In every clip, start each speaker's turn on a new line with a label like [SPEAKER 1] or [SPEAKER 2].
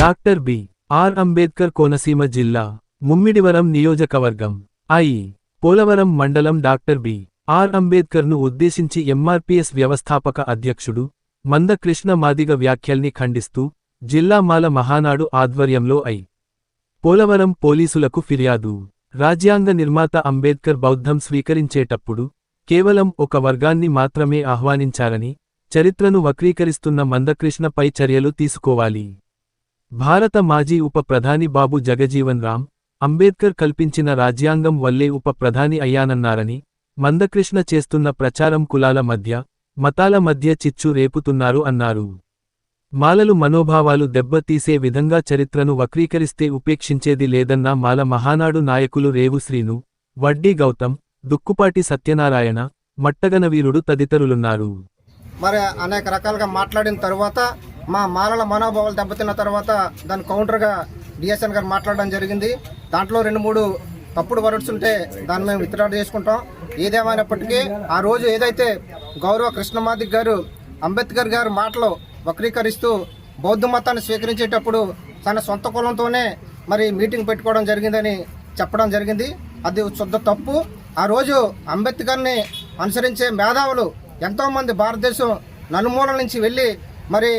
[SPEAKER 1] Doctor B. R. Ambedkar Konaseema జిల్లా ముమ్మిడివరం నియోజకవర్గం I. Polavaram మండలం డాక్టర్ బి. ఆర్. అంబేద్కర్ను ఉద్దేశించి ఎంఆర్పీఎస్ వ్యవస్థాపక అధ్యక్షుడు మందకృష్ణ మాదిగ వ్యాఖ్యల్ని ఖండిస్తూ జిల్లా మాల మహానాడు ఆధ్వర్యంలో ఐ. పోలవరం పోలీసులకు ఫిర్యాదు. రాజ్యాంగ నిర్మాత అంబేద్కర్ బౌద్ధం స్వీకరించేటప్పుడు కేవలం ఒక వర్గాన్ని మాత్రమే ఆహ్వానించారని చరిత్రను వక్రీకరిస్తున్న మందకృష్ణపై చర్యలు తీసుకోవాలి. భారత మాజీ ఉప ప్రధాని బాబు జగజీవన్ రామ్ అంబేద్కర్ కల్పించిన రాజ్యాంగం వల్లే ఉప ప్రధాని అయ్యానన్నారని మందకృష్ణ చేస్తున్న ప్రచారం కులాల మధ్య మతాల మధ్య చిచ్చు రేపుతున్నారు అన్నారు. మాలలు మనోభావాలు దెబ్బతీసే విధంగా చరిత్రను వక్రీకరిస్తే ఉపేక్షించేది లేదన్న మాల మహానాడు నాయకులు రేవుశ్రీను వడ్డీ గౌతమ్ దుక్కుపాటి సత్యనారాయణ మట్టగనవీరుడు తదితరులున్నారు.
[SPEAKER 2] మరి అనేక రకాలుగా మాట్లాడిన తరువాత మా మాలల మనోభావాలు దెబ్బతిన్న తర్వాత దాని కౌంటర్గా డిఎస్ఎన్ గారు మాట్లాడడం జరిగింది. దాంట్లో రెండు మూడు తప్పుడు వర్డ్స్ ఉంటే దాన్ని మేము విత్డ్రా చేసుకుంటాం. ఏదేమైనప్పటికీ ఆ రోజు ఏదైతే గౌరవ కృష్ణమాదిక్ గారు అంబేద్కర్ గారు మాటలు వక్రీకరిస్తూ బౌద్ధ మతాన్ని స్వీకరించేటప్పుడు తన సొంత కులంతోనే మరి మీటింగ్ పెట్టుకోవడం జరిగిందని చెప్పడం జరిగింది. అది శుద్ధ తప్పు. ఆ రోజు అంబేద్కర్ని అనుసరించే మేధావులు ఎంతోమంది భారతదేశం నలుమూల నుంచి వెళ్ళి మరి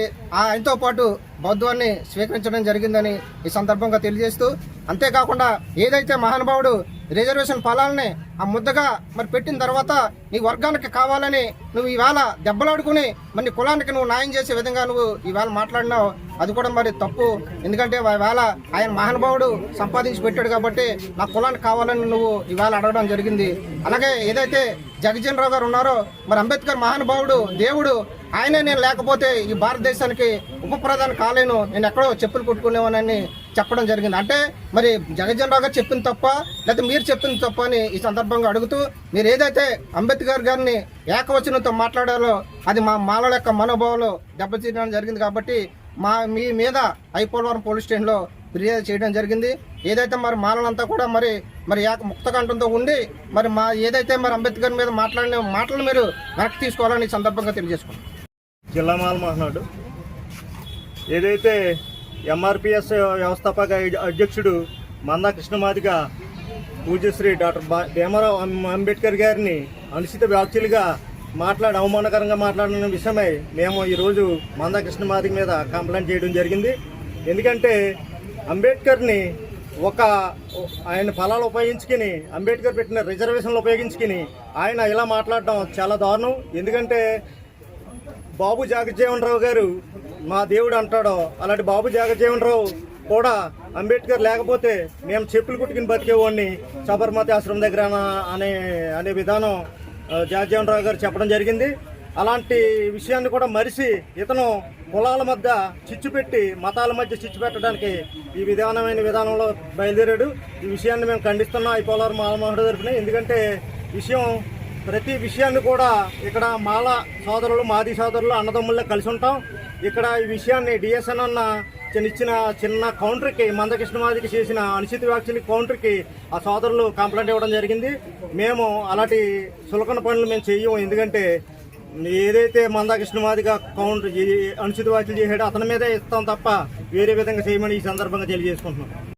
[SPEAKER 2] ఆయనతో పాటు బౌద్ధాన్ని స్వీకరించడం జరిగిందని ఈ సందర్భంగా తెలియజేస్తూ అంతేకాకుండా ఏదైతే మహానుభావుడు రిజర్వేషన్ ఫలాలని ఆ ముద్దగా మరి పెట్టిన తర్వాత నీ వర్గానికి కావాలని నువ్వు ఈవేళ దెబ్బలాడుకుని మరి నీ కులానికి నువ్వు న్యాయం చేసే విధంగా నువ్వు ఈవేళ మాట్లాడినావు అది కూడా మరి తప్పు. ఎందుకంటే ఈవేళ ఆయన మహానుభావుడు సంపాదించి పెట్టాడు కాబట్టి నా కులానికి కావాలని నువ్వు ఈవేళ అడగడం జరిగింది. అలాగే ఏదైతే జగజీవన్ రావు గారు ఉన్నారో మరి అంబేద్కర్ మహానుభావుడు దేవుడు ఆయనే నేను లేకపోతే ఈ భారతదేశానికి ఉప ప్రధాని కాలేను. నేను ఎక్కడో చెప్పులు కొట్టుకునేవానని చెప్పడం జరిగింది. అంటే మరి జగజన్ రావు గారు చెప్పింది తప్ప లేకపోతే మీరు చెప్పింది తప్ప అని ఈ సందర్భంగా అడుగుతూ మీరు ఏదైతే అంబేద్కర్ గారిని ఏకవచనంతో మాట్లాడారో అది మా మాలల యొక్క మనోభావాలు దెబ్బతీయడం జరిగింది కాబట్టి మా మీ మీద ఐపోలవరం పోలీస్ స్టేషన్లో ఫిర్యాదు చేయడం జరిగింది. ఏదైతే మరి మాలలంతా కూడా మరి మరి ఏక ముక్తకంఠంతో ఉండి మరి మా ఏదైతే మరి అంబేద్కర్ మీద మాట్లాడిన మాటలు మీరు వెనక్కి తీసుకోవాలని ఈ సందర్భంగా తెలియజేసుకున్నాం.
[SPEAKER 3] జిల్లా మాల మహానాడు. ఏదైతే ఎంఆర్పిఎస్ వ్యవస్థాపక అధ్యక్షుడు మందా కృష్ణమాదిగా పూజశ్రీ డాక్టర్ బా- అంబేద్కర్ గారిని అనుచిత వ్యాఖ్యలుగా మాట్లాడి అవమానకరంగా మాట్లాడిన విషయమై మేము ఈరోజు మందాకృష్ణ మాదిక మీద కంప్లైంట్ చేయడం జరిగింది. ఎందుకంటే అంబేద్కర్ని ఒక ఆయన ఫలాలు ఉపయోగించుకుని అంబేద్కర్ పెట్టిన రిజర్వేషన్లు ఉపయోగించుకుని ఆయన ఇలా మాట్లాడడం చాలా దారుణం. ఎందుకంటే బాబు జగజ్జీవన్ రావు గారు మా దేవుడు అంటాడో అలాంటి బాబు జగజ్జీవన్ రావు కూడా అంబేద్కర్ లేకపోతే మేము చెప్పులు కుట్టుకుని బతికేవాడిని సబర్మతి ఆశ్రమం దగ్గర అనే అనే విధానం ఆ, జగజ్జీవన్ రావు గారు చెప్పడం జరిగింది. అలాంటి విషయాన్ని కూడా మరిసి ఇతను కులాల మధ్య చిచ్చు పెట్టి మతాల మధ్య చిచ్చు పెట్టడానికి ఈ విధానమైన విధానంలో బయలుదేరాడు. ఈ విషయాన్ని మేము ఖండిస్తున్నాం ఈ పోలవరం మాలమోహన్ తరఫున. ఎందుకంటే విషయం ప్రతి విషయాన్ని కూడా ఇక్కడ మాల సోదరులు మాది సోదరులు అన్నదమ్ముల్లో కలిసి ఉంటాం. ఇక్కడ ఈ విషయాన్ని డిఎస్ఎన్ అన్న ఇచ్చిన చిన్న కౌంటర్కి మందకృష్ణమాదికి చేసిన అనుచిత వ్యాఖ్యల కౌంటర్కి ఆ సోదరులు కంప్లైంట్ ఇవ్వడం జరిగింది. మేము అలాంటి సులకన పనులు మేము చెయ్యము ఎందుకంటే ఏదైతే మందాకృష్ణమాదిగా కౌంటర్ అనుచిత వ్యాఖ్యలు చేశాడో అతని మీదే ఇస్తాం తప్ప వేరే విధంగా చేయమని ఈ సందర్భంగా తెలియజేసుకుంటున్నాం.